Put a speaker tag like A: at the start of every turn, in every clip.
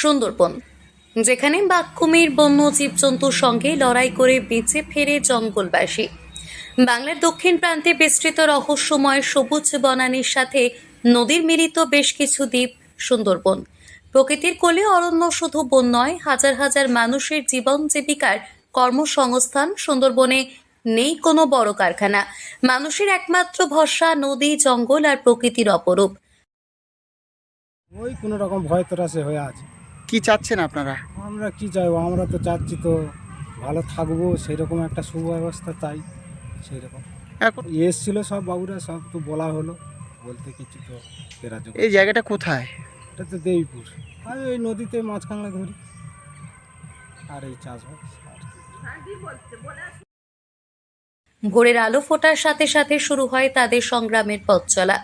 A: সুন্দরবন, যেখানে বাঘ বন্য জীবজন্তুর সঙ্গে লড়াই করে বেঁচে ফেরে জঙ্গলবাসী। বাংলার দক্ষিণ প্রান্তে বিস্তৃত রহস্যময় সবুজ বনানীর সাথে নদীর মিলিত বেশ কিছু দ্বীপ, সুন্দরবন। প্রকৃতির কোলে অরণ্য শুধু বন নয়, হাজার হাজার মানুষের জীবন জীবিকার কর্মসংস্থান সুন্দরবনে নেই কোনো বড় কারখানা। মানুষের একমাত্র ভরসা নদী, জঙ্গল আর প্রকৃতির অপরূপ।
B: ওই কোনো রকম ভয় ত্রাসে হয়ে আছে।
C: কি চাচ্ছেন আপনারা?
B: আমরা কি চাইব? আমরা তো চাচ্ছি তো ভালো থাকব সেরকম একটা সুব্যবস্থা চাই সেই রকম
C: এখন
B: এসছিল সব বাবুরা সব তো বলা হলো বলতে কিছু তো
C: এই জায়গাটা কোথায়?
B: এটা তো দেবীপুর। আমি ওই নদীতে মাছ কাঁকড়া ধরি আর এই চাষবাস আর
A: ভোরের আলো ফোটার সাথে সাথে শুরু হয় তাদের সংগ্রামের পথ চলা।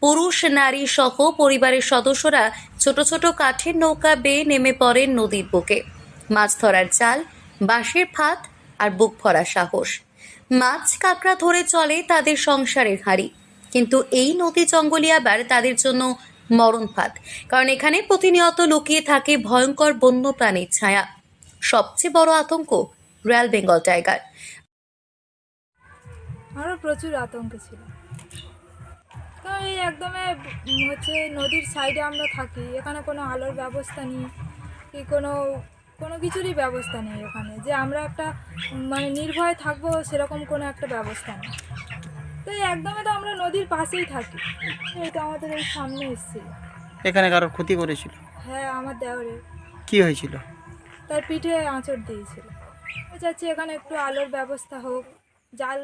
A: পুরুষ, নারী সহ পরিবারের সদস্যরা ছোট ছোট কাঠের নৌকা বেয়ে নেমে পড়েন নদীর বুকে। মাছ ধরার চাল, বাঁশের ফাঁদ আর বুক ভরা সাহস। মাছ কাঁকড়া ধরে চলে তাদের সংসারের হাঁড়ি। কিন্তু এই নদী জঙ্গলই আবার তাদের জন্য মরণ ফাঁদ। কারণ এখানে প্রতিনিয়ত লুকিয়ে থাকে ভয়ঙ্কর বন্য প্রাণীর ছায়া। সবচেয়ে বড় আতঙ্ক রয়্যাল বেঙ্গল টাইগার।
D: আমারও প্রচুর আতঙ্ক ছিল। তো এই একদমে হচ্ছে নদীর সাইডে আমরা থাকি। এখানে কোনো আলোর ব্যবস্থা নেই কি কোনো কোনো কিছুরই ব্যবস্থা নেই এখানে। যে আমরা একটা মানে নির্ভয়ে থাকব সেরকম কোনো একটা ব্যবস্থা নেই। তো এই একদমে তো আমরা নদীর পাশেই থাকি। এটা আমাদের এই সামনে এসেছিল
C: এখানে কারোর ক্ষতি করেছিল?
D: হ্যাঁ আমার দেওয়ারে
C: কি হয়েছিল?
D: তার পিঠে আঁচড় দিয়েছিল। চাচ্ছি এখানে একটু আলোর ব্যবস্থা হোক জাল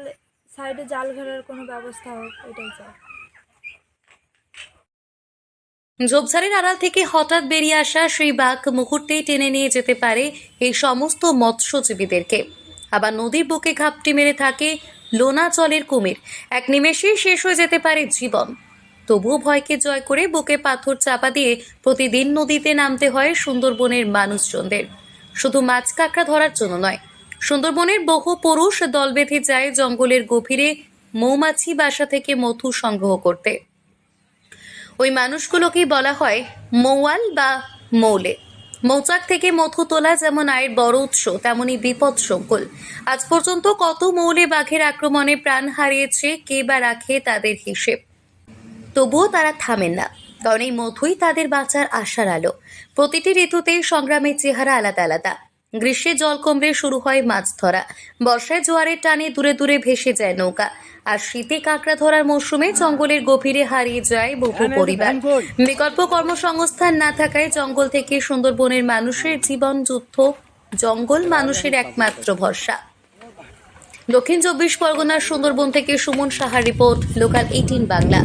D: সাইডে জাল ঘেরার কোনো ব্যবস্থা হোক এটাই চাই।
A: ঝোপঝাড়ের আড়াল থেকে হঠাৎ বেরিয়ে আসা সেই বাঘ মুহূর্তেই টেনে নিয়ে যেতে পারে এই সমস্ত মৎস্যজীবীদেরকে। আবার নদীর বুকে ঘাপটি মেরে থাকে লোনা জলের কুমির। এক নিমেষেই শেষ হয়ে যেতে পারে জীবন। তবুও ভয়কে জয় করে বুকে পাথর চাপা দিয়ে প্রতিদিন নদীতে নামতে হয় সুন্দরবনের মানুষজনদের। শুধু মাছ কাঁকড়া ধরার জন্য নয়, সুন্দরবনের বহু পুরুষ দল বেঁধে যায় জঙ্গলের গভীরে মৌমাছি বাসা থেকে মধু সংগ্রহ করতে। ওই মানুষগুলোকেই বলা হয় মৌয়াল বা মৌলে। মৌচাক থেকে মধু তোলা যেমন আয়ের বড় উৎস তেমনি বিপদ সংকুল আজ পর্যন্ত কত মৌলে বাঘের আক্রমণে প্রাণ হারিয়েছে, কে বা রাখে তাদের হিসেব। তবুও তারা থামেন না, কারণ এই মধুই তাদের বাঁচার আশার আলো। প্রতিটি ঋতুতেই সংগ্রামের চেহারা আলাদা আলাদা। গ্রীষ্মে জল কমলে শুরু হয় মাছ ধরা। বর্ষায় জোয়ারের টানে দূরে দূরে ভেসে যায় নৌকা। আর শীতে কাঁকড়া ধরার মৌসুমে জঙ্গলের গভীরে হারিয়ে যায় বহু পরিবার। বিকল্প কর্মসংস্থান না থাকায় জঙ্গল থেকে সুন্দরবনের মানুষের জীবন যুদ্ধ জঙ্গল মানুষের একমাত্র ভরসা। দক্ষিণ চব্বিশ পরগনার সুন্দরবন থেকে সুমন সাহার রিপোর্ট লোকাল এইটিন বাংলা